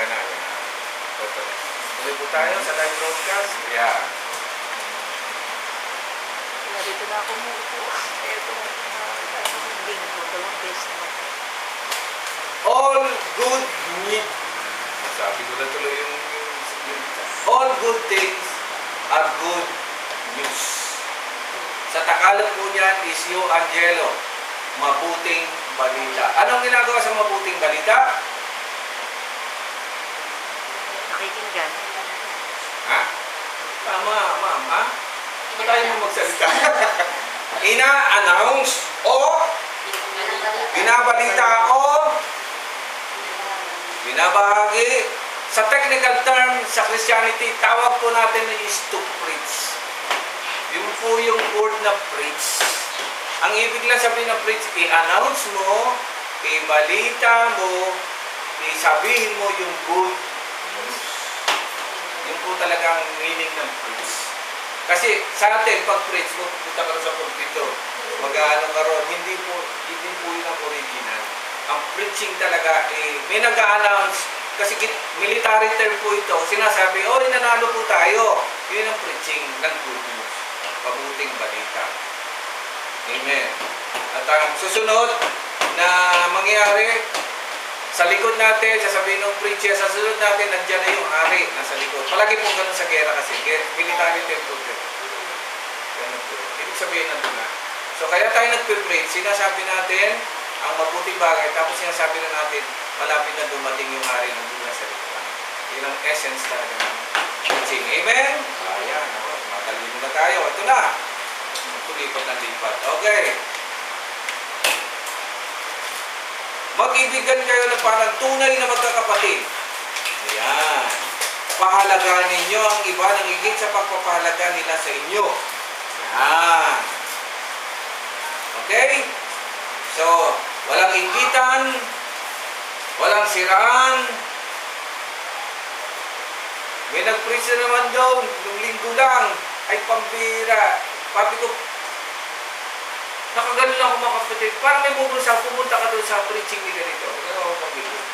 Okay na, yan na. Tuloy po tayo sa live broadcast. Kaya dito na ako muupo. Kaya ito, uh, linggo, dalawang beses na ako. All good news. Sabi ko na tuloy yung, yung, yung all good things are good news. Sa Tagalog po niyan is you, Angelo, mabuting balita. Anong ginagawa sa mabuting balita? Nakikinggan. Ha? Tama, ma'am, ha? Ba't tayo mo magsalita? Ina-announce o binabalita o binabahagi. Sa technical term sa Christianity, tawag po natin is to preach. Yun po yung word na preach. Ang ibig lang sabihin ng preach, i-announce mo, ibalita mo, isabihin mo yung good. Yun po talaga ang meaning ng preach. Kasi sa atin, pag preach mo, punta ka sa pulpito, mag-ano ka ron, hindi po, hindi po yun ang original. Ang preaching talaga, eh, may nag-announce, kasi military term po ito, sinasabi, oh, nanalo po tayo. Yun ang preaching ng good news. Mabuting balita. Amen. At ang susunod na mangyayari, sa likod natin, sasabihin ng preacher, sa sunod natin, nandiyan na yung hari nasa likod. Palagi po ganun sa gera kasi. Military po ito. Ganun po. Ibig sabihin nandun na. So kaya tayo nagpe-preach, sinasabi natin ang mabuting bagay, tapos sinasabi na natin, malapit na dumating yung hari ng na sa likod. Yun ang essence talaga ng preaching. Amen? Ayan, ako, matalino na tayo. Ito na. Tulipat ng lipat. Okay. Mag-ibigan kayo na parang tunay na magkakapatid. Ayan. Pahalagaan ninyo ang iba ng higit sa pagpapahalaga nila sa inyo. Ayan. Okay? So, walang inggitan, walang siraan. May nag-preach na naman daw, nung linggo lang, ay pambira. Sabi ko, Nakaganon ako mga kapatid. Parang may bubulsa, pumunta ka doon sa preaching ni ganito. Ganun ako pag-ibig.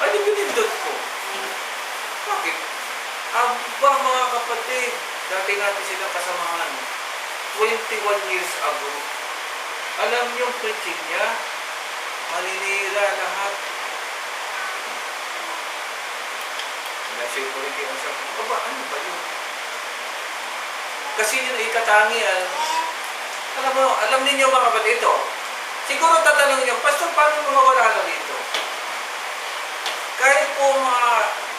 Ay, di pinindot ko. Bakit? Aba mga kapatid, dati natin silang kasamahan. 21 years ago. Alam niyo yung preaching niya? Maninira lahat. Nasa ko rin kayo Aba, ano ba yun? Kasi yun ay katangian alam mo, alam ninyo mga kapatid ito. Siguro tatanungin niyo, Pastor, paano mawawala na dito? Kahit po mga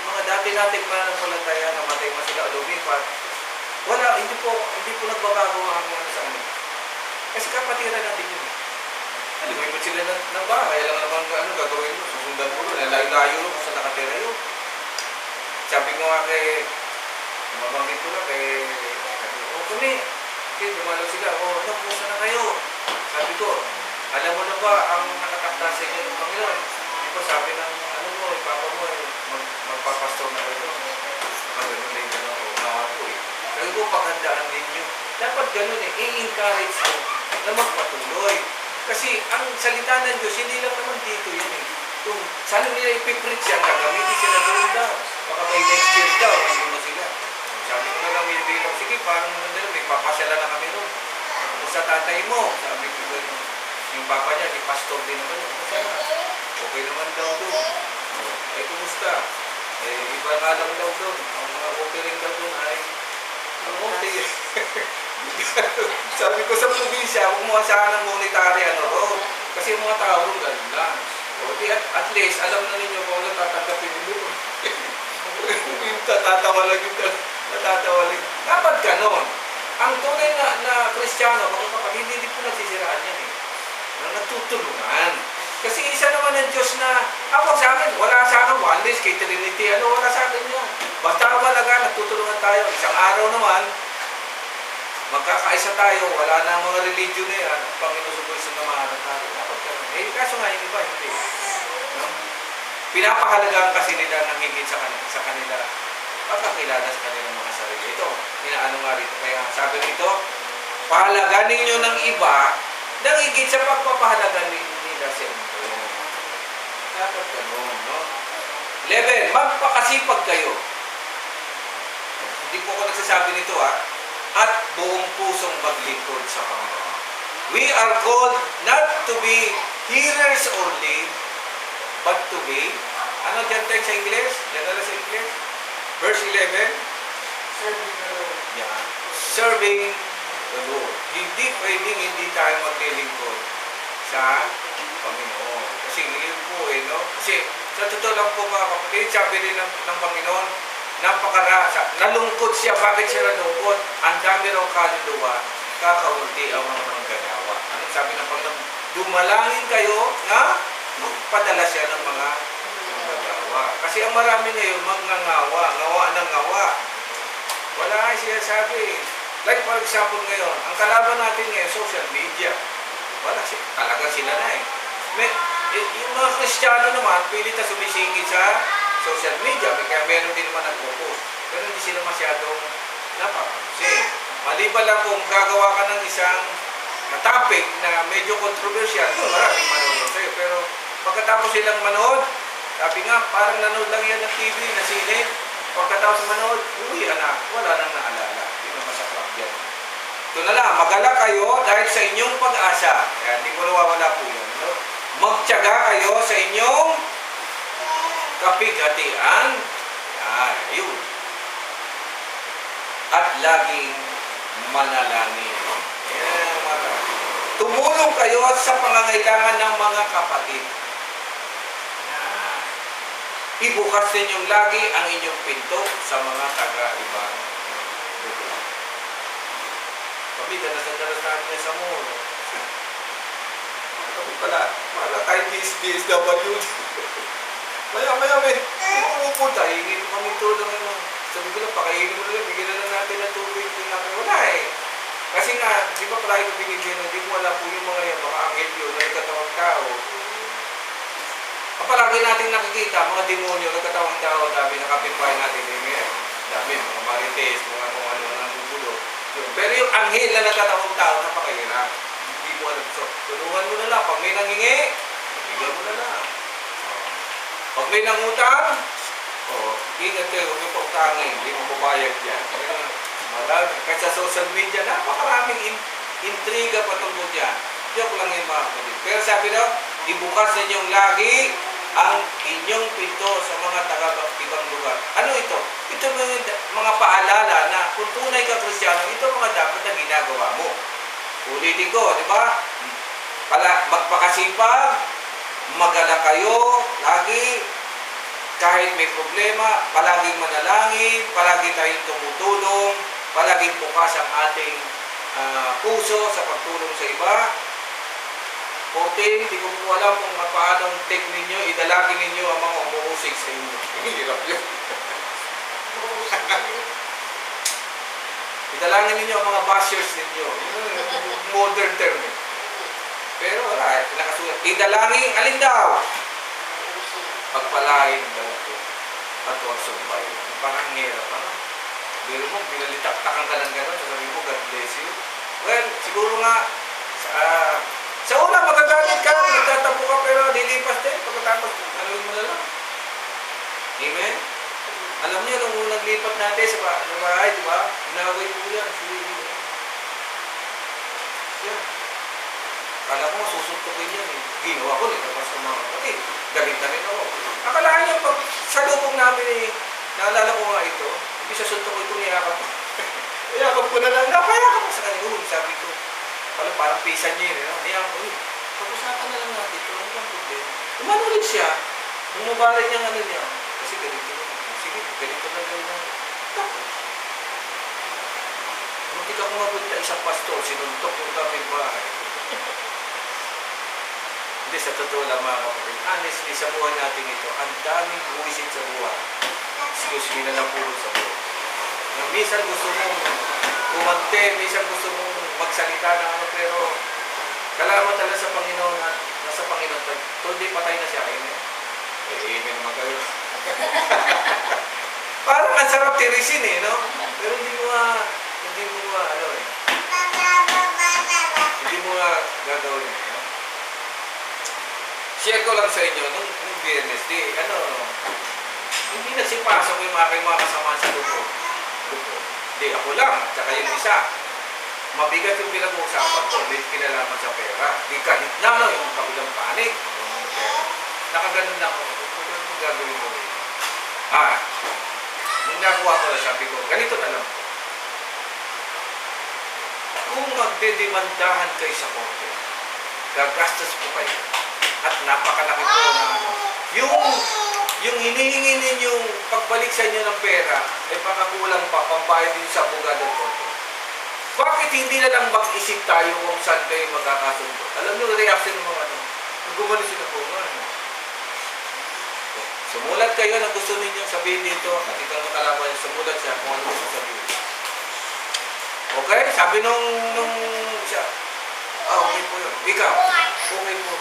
mga dati nating mananampalataya na matay man sila o lumipat, wala, hindi po, hindi po nagbabago ang mga sa kanila. Kasi kapatiran natin yun. Ano, lumipat sila ng, ng bahay, alam naman ano gagawin mo, susundan mo layo-layo kung saan nakatira yun. Sabi ko nga kay, mabanggit ko lang kay, kami, Okay, dumalaw sila. O, ano, kumusta na kayo? Sabi ko, alam mo na ba ang nakatakda sa inyo ng Panginoon? Ko sabi ng, ano mo, eh, papa mo, eh, mag, magpapastor na kayo. Ah, ganun na yung gano'n. Oo, nga po eh. Sabi ko, paghandaan ninyo. Dapat ganun eh, i-encourage mo na magpatuloy. Kasi ang salita ng Diyos, hindi lang naman dito yan eh. Kung saan nila ipipreach yan, gagamitin sila doon daw. Baka may next year daw. Sabi ko na lang, binibilang, sige, parang ano na may papasala na kami doon. Kung sa tatay mo, sabi ko gano'n. Yung papa niya, di pastor din naman yun. Okay naman daw doon. Eh, kumusta? Eh, iba nga lang daw doon. Ang mga offering daw doon ay ang okay. sabi ko sa probinsya, mo asahan ng monetary ano road. Kasi yung mga tao doon, ganun lang. O, di at, at least, alam na ninyo kung ano tatanggapin doon. yung tatatawa lang yung lang. Dapat ganon. Ang tunay na, na Kristiyano, mga kapatid, hindi po nagsisiraan yan eh. Na nagtutulungan. Kasi isa naman ng Diyos na, ako sa akin, wala sa akin, oneness, kay Trinity, ano, wala sa akin yan. Basta malaga, nagtutulungan tayo. Isang araw naman, magkakaisa tayo, wala na ang mga religion na yan, ang Panginoon sa Kristo na natin. Dapat ganun. Eh, kaso nga yung iba, hindi. No? Pinapahalagaan kasi nila ng higit sa kanila, sa kanila pagkakilala sa kanilang mga sarili. Ito, inaano nga rito. Kaya sabi rito, pahalagahan ninyo ng iba nang higit sa pagpapahalaga ni- nila sa inyo. Dapat ganun, no? 11. Magpakasipag kayo. Hindi po ako nagsasabi nito ha. At buong pusong maglingkod sa Panginoon. We are called not to be hearers only, but to be, ano dyan tayo sa English? Yan na lang sa English? Verse 11. Yeah. Serving the Lord. Hindi pwedeng hindi tayo maglilingkod sa Panginoon. Kasi yun po eh, no? Kasi sa totoo lang po mga kapatid, sabi rin ng, ng Panginoon, napakarasa. Nalungkot siya. Bakit siya nalungkot? Ang dami raw kaluluwa, kakaunti ang mga manggagawa. Ano sabi ng Panginoon? Dumalangin kayo na magpadala siya ng mga manggagawa. Kasi ang marami ngayon, magngangawa, ngawa ng ngawa. Wala nga siya sabi. Like for example ngayon, ang kalaban natin ngayon, social media. Wala. Talaga sila na eh. May, yung mga Kristiyano naman, pilit na sumisingit sa social media. Kaya meron din naman nagpo-post. Pero hindi sila masyadong napapansin. Maliban lang kung gagawa ka ng isang na topic na medyo controversial, maraming manonood sa'yo. Pero pagkatapos silang manood, sabi nga, parang nanood lang yan ng TV, na sine. Pagkatapos manood, uwi na, wala nang naalala. Yun ang masaklap yan. Ito na lang, magala kayo dahil sa inyong pag-asa. Kaya hindi ko nawawala po yun. No? Magtyaga kayo sa inyong kapighatian. Yan, yun. At laging manalangin. Yan, mga Tumulong kayo sa pangangailangan ng mga kapatid. Ibukas ninyong lagi ang inyong pinto sa mga taga-ibang lugar. Kami, dalas-dalas namin yan sa mall. Kami pala, pala tayo DSW. maya, maya, men. Pumupunta, hingin kami tulong ano. Sabi ko lang, pakainin mo na lang, bigyan na natin ng tubig. Namin, wala eh. Kasi nga, di ba ko binigyan, hindi mo wala po yung mga yan, mga angel yun, na katawang tao. Palagi natin nakikita, mga demonyo, nagkatawang tao, dami na kapitbahay natin, eh, dami, mga marites, mga kung ano na nagugulo. Yun. Pero yung anghel na nagkatawang tao, napakahirap. Hindi mo alam. So, tulungan mo na lang. Pag may nangingi, bigyan mo na lang. Pag may nangutang, oh, ingat kayo, huwag yung pautangin, hindi mo babayag yan. Ayun, Marami. Kasi sa social media, napakaraming in, intriga patungkol dyan. Joke lang yung mga kapatid. Pero sabi daw, ibukas ninyong lagi ang inyong pinto sa mga taga-ibang lugar. Ano ito? Ito mga, mga paalala na kung tunay ka kristyano, ito mga dapat na ginagawa mo. Ulitin ko, di ba? Pala, magpakasipag, magala kayo, lagi, kahit may problema, palaging manalangin, palagi tayong tumutulong, palaging bukas ang ating ah, puso sa pagtulong sa iba. 14, hindi ko po alam kung paano take ninyo, idalagin ninyo ang mga umuusik sa inyo. Hirap yun. Idalangin ninyo ang mga bashers ninyo. Modern term. eh. Pero wala, eh, nakasulat. Idalangin, alin daw? Pagpalain daw po. At huwag sumpay. Parang hirap, ano? Biro mo, binalitaktakan ka ng gano'n, sasabihin mo, God bless you. Well, siguro nga, sa, ah, sa una magagalit ka, nagtatapo lilipas din. Pagkatapos, ano mo na lang. Amen? Alam niyo, nung unang lipat natin sa, ba- sa bahay, di ba? Inaway po yan. Yan. Kala mo, susuntukin yan eh. Ginawa ko, nilabas ko mga kapatid. Galit na rin ako. Akalaan niyo, pag sa lubong namin eh, naalala ko nga ito, hindi sa suntukin ko niyakap ko. niyakap ko na lang, napayakap ko sa kanya. Uy, sabi ko, parang parang pisan niya yun. Eh, niyakap ko, uy, pag-usapan na lang natin ito. Ano? Umano ulit siya. Bumabalik niyang ano niya. Kasi ganito na. Sige, ganito na gawin na. Tapos, Muntik ako mapunta isang pastor, sinuntok yung kapitbahay. Hindi, sa totoo lang mga kapatid. Honestly, sa buhay natin ito, ang daming buwisit sa buhay. Excuse me na lang puro sa buhay. Na minsan gusto mong umante, minsan gusto mong magsalita ng ano, pero kalaman talaga sa Panginoon at nasa Panginoon. Kundi patay na siya. Amen. Eh, amen naman kayo. Parang ang sarap tirisin eh, no? Pero hindi mo nga, hindi mo nga, ano eh, hindi mo nga gagawin eh, no? Share ko lang sa inyo, nung, nung biyernes, di, ano, Hindi nagsipasok yung mga kayo mga kasama sa grupo. Grupo. Hindi, ako lang, at saka yung isa. Mabigat yung pinag-uusapan ko, may kinalaman sa pera. Di kahit na, no, yung kabilang. Yung pera. Nakaganon na ako. Ano mo gagawin mo? Ah, nung nagawa ko na sabi ko, ganito na lang. Kung magdedemandahan kayo sa korte, gagastos po kayo. At napakalaki po na ano. Yung, yung hinihingi ninyong pagbalik sa inyo ng pera, ay pakakulang pa, pambayad din sa abogado ng korte. Bakit hindi na lang mag-isip tayo kung saan kayo magkakasundo? Alam niyo, reaction ng mga ano, gumano sila po nga. Ano? Sumulat kayo na gusto ninyong sabihin dito at ikaw ng kalaban niya, sumulat siya kung ano gusto sabihin. Okay? Sabi nung, nung siya, ah, okay po yun. Ikaw, okay po.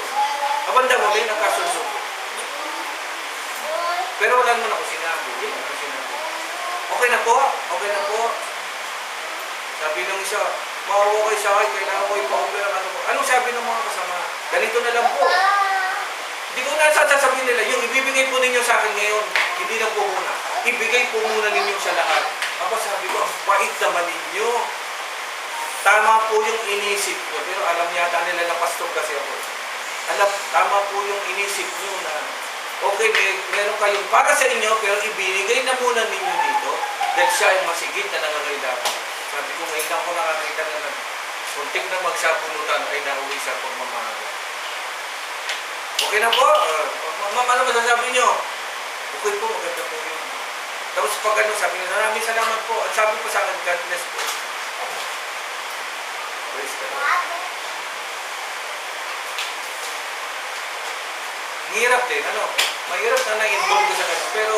Kabanda mo, may nakasunod. Pero wala naman ako sinabi. Hindi naman sinabi. Okay na po, okay na po. Sabi nung isa, maawa kayo sa akin, kailangan ko ipa-over ang ano ko. Anong sabi ng mga kasama? Ganito na lang po. Hindi ko na sasabihin nila, yung ibibigay po ninyo sa akin ngayon, hindi na po muna. Ibigay po muna ninyo sa lahat. Tapos sabi ko, ang bait naman ninyo. Tama po yung inisip nyo, pero alam yata nila na pastor kasi ako. Alam, tama po yung inisip nyo na, okay, may, meron kayong para sa inyo, pero ibinigay na muna ninyo dito dahil siya ay masigit na nangangailangan. Sabi ko, ngayon lang ko nakakita na nag, suntik na magsabunutan ay nauwi sa pagmamahal. Okay na po? Uh, ma'am, ano masasabi nyo? Okay po, maganda po yun. Tapos pag ano, sabi niya, maraming salamat po. At sabi po sa akin, God bless po. Praise Lord. Hirap din, ano? Mahirap na na-involve ka sa ganun. Pero,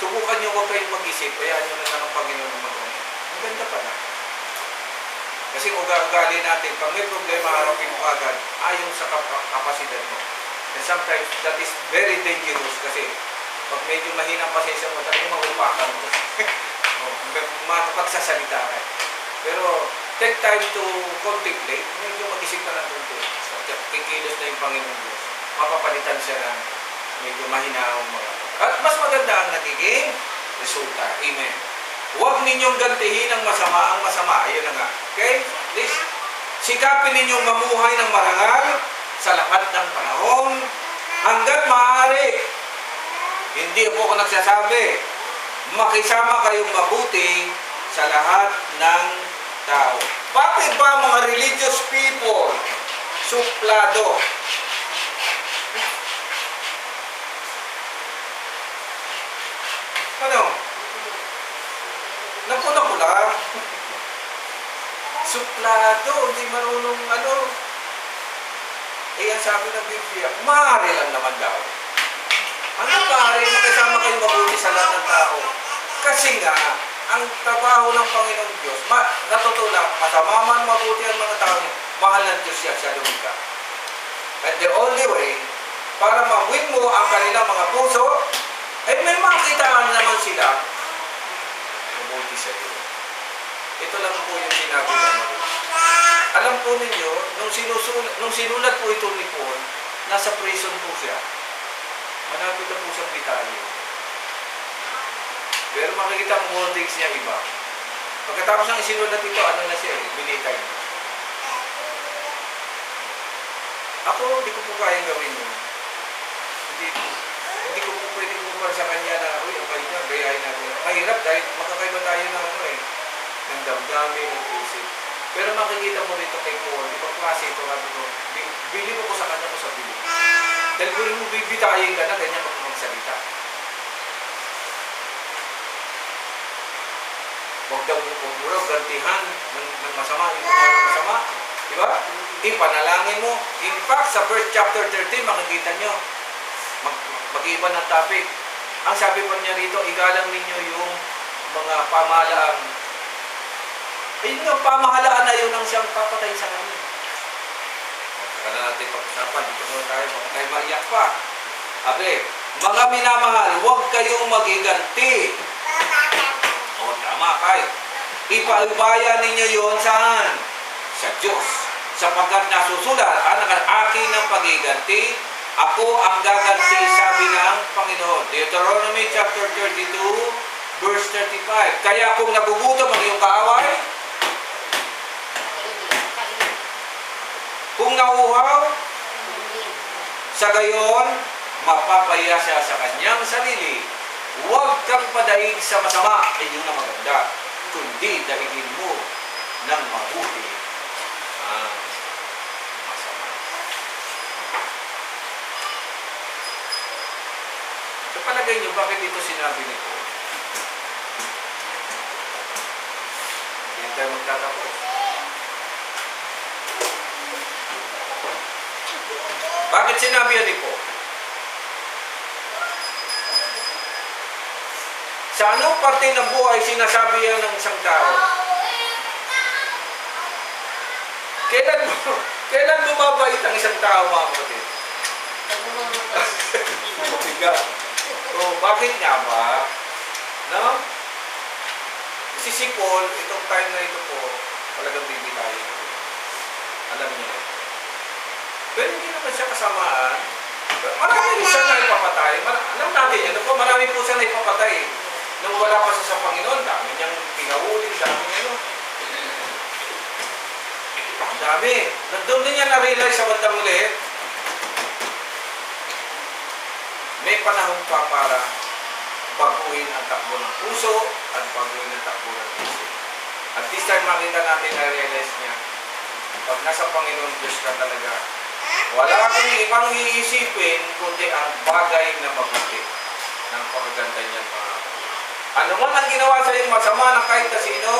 subukan nyo huwag kayong mag-isip. Hayaan nyo na lang ang Panginoon na mag Ang ganda pala. Kasi ugali natin, pag may problema, harapin mo agad, ayon sa kap- kapasidad mo. And sometimes, that is very dangerous kasi pag medyo mahina ang pasensya mo, talagang maupakan mo. oh, makapagsasalita ka. Pero, take time to contemplate, medyo mag-isip ka ng kunti. At kikilos na yung Panginoon Diyos. Mapapalitan siya ng medyo mahinahong mga. At mas maganda ang nagiging resulta. Amen. Huwag ninyong gantihin ang masama ang masama. Ayun na nga. Okay? Please. Sikapin ninyong mamuhay ng marangal sa lahat ng panahon hanggat maaari. Hindi po ako nagsasabi. Makisama kayong mabuti sa lahat ng tao. Bakit ba mga religious people suplado? Ano? Napuna ko lang. Suplado, hindi marunong ano. Eh, ang sabi ng Biblia, maaari lang naman daw. Ano maaari, makisama kayo mabuti sa lahat ng tao. Kasi nga, ang trabaho ng Panginoon Diyos, ma, natutulak, masama man mabuti ang mga tao, mahal ng Diyos yan sa lumika. And the only way, para ma-win mo ang kanilang mga puso, eh may makitaan naman sila mabuti sa iyo. Ito lang po yung sinabi namin. Alam po ninyo, nung, sinusulat, nung sinulat po ito ni Paul, nasa prison po siya. Malapit na po siyang bitalyo. Pero makikita ang wordings niya iba. Pagkatapos ng isinulat ito, ano na siya eh, binitay na. Ako, hindi ko po kayang gawin yun. Hindi, hindi ko po pwede kumpara sa kanya na, uy, ang bait niya, gayahin natin. Mahirap dahil magkakaiba tayo ng ano eh, ng damdamin, ng isip. Pero makikita mo rito kay Paul, ibang klase ito, sabi ko, bi- bili mo ko sa kanya ko sa bili. Dahil kung mo bibitayin ka na, ganyan ka magsalita. Huwag daw mo kung mura, gantihan ng, ng masama, yung gumawa ng masama. Di ba? Ipanalangin mo. In fact, sa verse chapter 13, makikita nyo, mag, mag-iba ng topic. Ang sabi pa niya rito, igalang ninyo yung mga pamahalaan. Ayun nga, pamahalaan na yun ang siyang papatay sa kanya. Saka na natin pag-usapan, dito muna tayo, baka tayo maiyak pa. Sabi, mga minamahal, huwag kayong magiganti. O, tama kayo. Ipaubaya ninyo yon saan? Sa Diyos. Sapagkat nasusulat, anak akin ang pagiganti, ako ang gaganti, sabi ng Panginoon. Deuteronomy chapter 32, verse 35. Kaya kung nagugutom ang iyong kaaway, kung nauuhaw, sa gayon, mapapaya siya sa kanyang sarili. Huwag kang padaig sa masama, ay yun ang maganda, kundi daigin mo ng mabuti ang masama. Sa palagay niyo, bakit dito sinabi ni Paul? Hindi tayo magtatapos. Bakit sinabi yan Paul? Sa anong parte ng buhay sinasabi yan ng isang tao? Kailan, kailan bumabait ang isang tao, mga kapatid? Mabigat. So, bakit nga ba? No? Si si Paul, itong time na ito po, talagang bibitayin. Alam niyo. Pero hindi naman siya kasamaan. Marami rin siya na ipapatay. Alam natin yan. Po, marami po siya na ipapatay. Nung wala pa siya sa Panginoon, dami niyang pinahuli, dami niya, no? Ang dami. Nandun din niya na-realize sa bandang ulit, may panahon pa para baguhin ang takbo ng puso at baguhin ang takbo ng puso. At this time makita natin na-realize niya, pag nasa Panginoon Diyos ka talaga, wala kang ibang iisipin kundi ang bagay na mabuti ng pagaganda niya mga. Ano man ang ginawa sa iyong masama ng kahit na sino,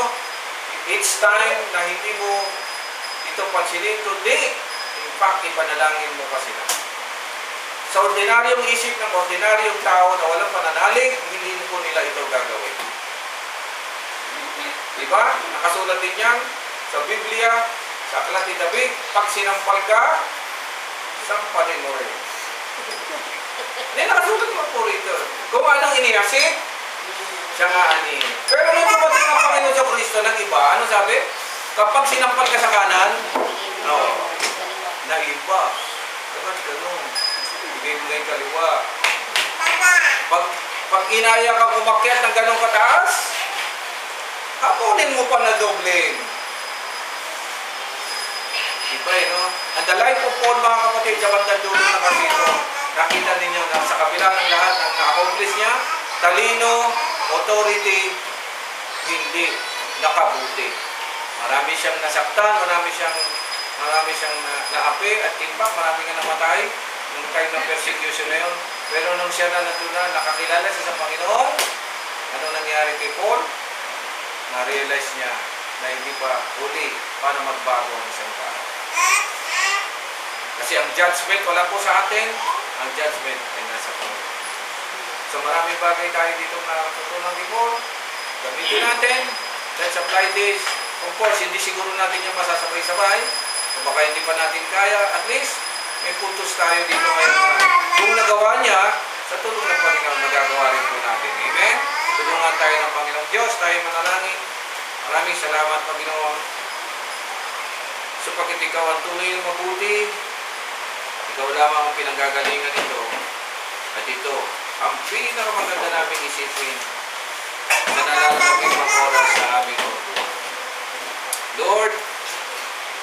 it's time na hindi mo ito pansinin, kundi in fact, ipanalangin mo pa sila. Sa ordinaryong isip ng ordinaryong tao na walang pananalig, hindi po nila ito gagawin. Diba? Nakasulat din yan sa Biblia, sa Aklat ni David, pag sinampal ka, sampalin mo rin. Hindi, nakasulat mo po rito. Kung anong inihasik, siya nga ani. Pero nung dumating ang Panginoon sa Kristo ng iba, ano sabi? Kapag sinampal ka sa kanan, no, na iba. Dapat ganun. Bigay mo yung kaliwa. Pag, pag inaya kang umakyat ng ganong kataas, hapunin mo pa na dobling. Iba eh, no? And the life of Paul, mga kapatid, sa bandang dulo ng kapito, nakita ninyo na sa kabila ng lahat ng na-accomplish niya, talino, authority, hindi nakabuti. Marami siyang nasaktan, marami siyang marami siyang na, naapi at in marami nga namatay nung time ng persecution na yun. Pero nung siya na nandun na, nakakilala siya sa Panginoon, ano nangyari kay Paul? Na-realize niya na hindi pa huli para magbago ang isang tao. Kasi ang judgment, wala po sa atin, ang judgment ay nasa Panginoon. So maraming bagay tayo dito na natutunan ni Paul. Gamitin natin. Let's apply this. Of course, hindi siguro natin yung masasabay-sabay. Kung baka hindi pa natin kaya, at least may puntos tayo dito ngayon. Kung nagawa niya, sa tulong ng Panginoon, magagawa rin po natin. Amen? Tulungan tayo ng Panginoong Diyos, tayo manalangin. Maraming salamat, Panginoon. Sapagkat ikaw ang tunay na mabuti, ikaw lamang ang pinanggagalingan ito. At ito, ang pinakamaganda namin isipin na nalalamig ang oras sa aming buhay. Lord,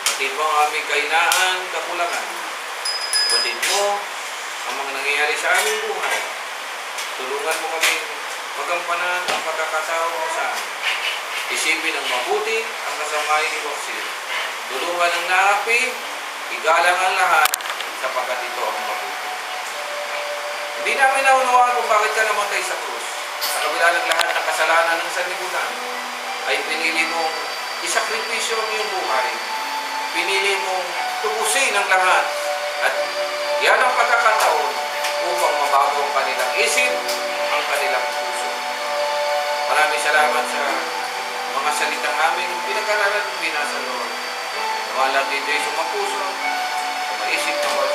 batid mo ang aming kainaan, kakulangan. Batid mo ang mga nangyayari sa aming buhay. Tulungan mo kami magampanan ang pagkakasama mo sa amin. Isipin ang mabuti, ang kasamahin ni Baksil. Tulungan ang naapi, igalang ang lahat, sapagkat ito ang mabuti. Hindi namin naunawaan kung bakit ka namatay sa krus. Sa kabila ng lahat ng kasalanan ng sanlibutan, ay pinili mong isakripisyo ang iyong buhay. Pinili mong tubusin ang lahat. At yan ang pagkakataon upang mabago ang kanilang isip, ang kanilang puso. Maraming salamat sa mga salitang amin pinag-aralan ng binasa, Lord. Nawala dito ay sumapuso, maisip na wala